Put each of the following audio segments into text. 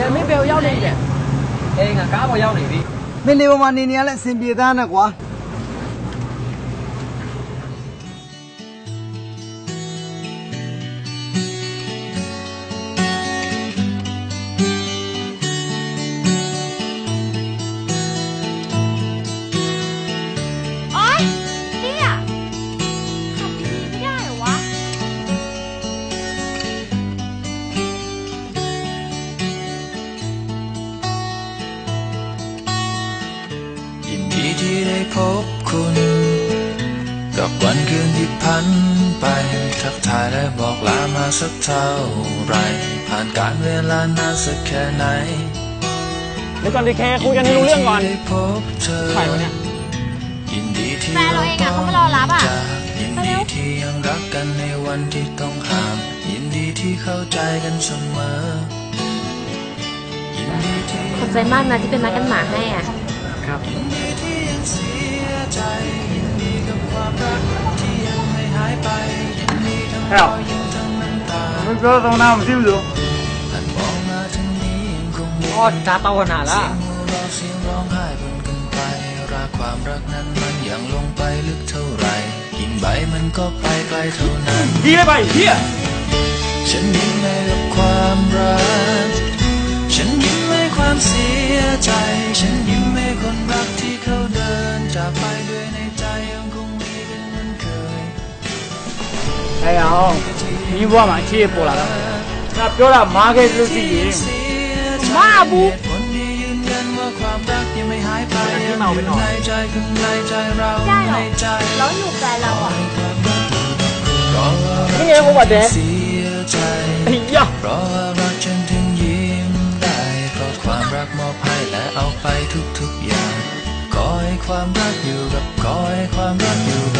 တယ်မင်းဘယ်ကိုရောက်နေလဲအေးငါကားပေါ်ရောက်နေပြီမင်းနေပေါ်မှာနေနေရလဲအဆင်ပြေသားနဲ့ကွာ พบคุณ กับวันคืนที่พันไป ทักทายและบอกลามาสักเท่าไหรผ่านการเวลานานสักแค่ไหนเดี๋ยวก่อนดิเคคุยกันให้รู้เรื่องก่อนได้พบเธอใครวะเนี่ยยินดีที่แฟนเราเองอะเขามารอรับอะจากยินดีที่ยังรักกันในวันที่ต้องห่าง ยินดีที่เข้าใจกันเสมอยินดีที่ขอบใจมากนะที่เป็นนัดกันหมาให้อะยินดีที่ยัง เสียใจยินดีกับความรักที่ยังไม่หายไปยินดีทั้งรอยิ้มทั้งน้ำตา มัก็ต้องน้ำซิ่วดูทอดกาเตาขนาดละเสียงร้องไห้บนกันไปรักความรักนั้นมันยังลงไปลึกเท่าไรกิ่ใบมันก็ไปไกลเท่านั้นเฮียไปเฮียฉันยิ้มให้กับความรัก ฉันยิ้มให้ความเสียใจ အဲအောင်ဒီဘွားမှာအခြေပေါ်လာတာငါပြောတာမားခဲ့လို့ရှိရင် มาบุคนที่ยืนยันว่าความรักยังไม่หายไปยังอยู่ในใจข้างในใจเรา ได้หรอ ในใจ แล้วอยู่แฟนเราอ่ะ รอว่ารั นี่ไงผมว่าแดง เสียใจ ไอ้ยะ รอว่ารักฉันถึงยิ้มได้เพราะความรักมอบให้และเอาไปทุกๆอย่างขอให้ความรักอยู่กับขอให้ความรักอยู่กับ ับ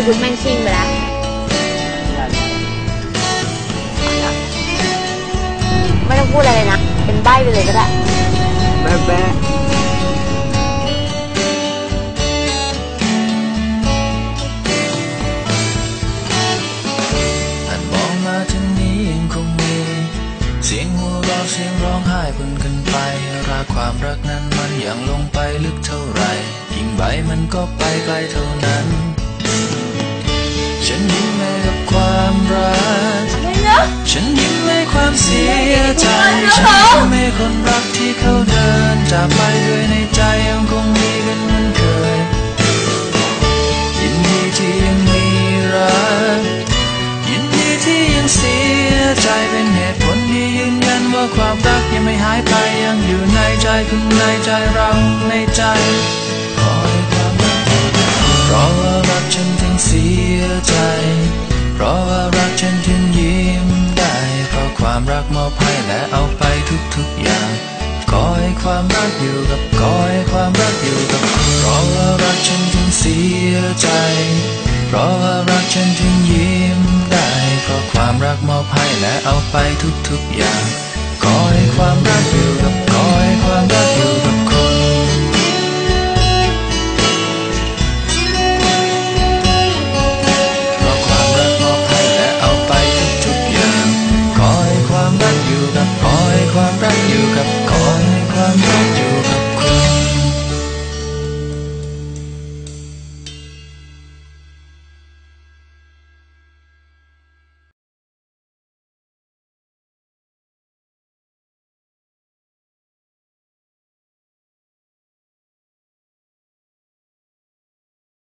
พี่บุ๊กแม่งชิ่งไปแล้วไม่ต้องพูดอะไรเลยนะ เป็นใบไปเลยก็ได้ แบ๊ะแบ๊านมองมาถึงนี้ยังคงมี เสียงหัวเราะเสียงร้องไห้บนกันไป ราความรักนั้นมันยังลงไปลึกเท่าไร่ ยิ่งใบมันก็ไปไกลเท่านั้น ยิ้มให้กับความรัก ฉันยิ้มให้ความเสียใจ ฉันยิ้มให้คนรักที่เขาเดินจากไปด้วยในใจยังคงมีกันเหมือนเคย ยินดีที่ยังมีรัก ยินดีที่ยังเสียใจเป็นเหตุผลที่ยืนยันว่าความรักยังไม่หายไปยังอยู่ในใจข้างในใจเราในใจขอให้ความรักเพราะว่ารักฉันถึงเสี ยใจ เพราะว่ารักฉันถึงยิ้มได้ เพราะความรักมอบให้และเอาไปทุกๆอย่างขอให้ความรักอยู่กับขอให้ความรักอยู่กับคุณเพราะว่ารักฉันถึงเสียใจ เพราะว่ารักฉันถึงยิ้มได้ เพราะความรักมอบให้และเอาไปทุกๆอย่างขอให้ความรักอยู่กับขอให้ความรักอยู่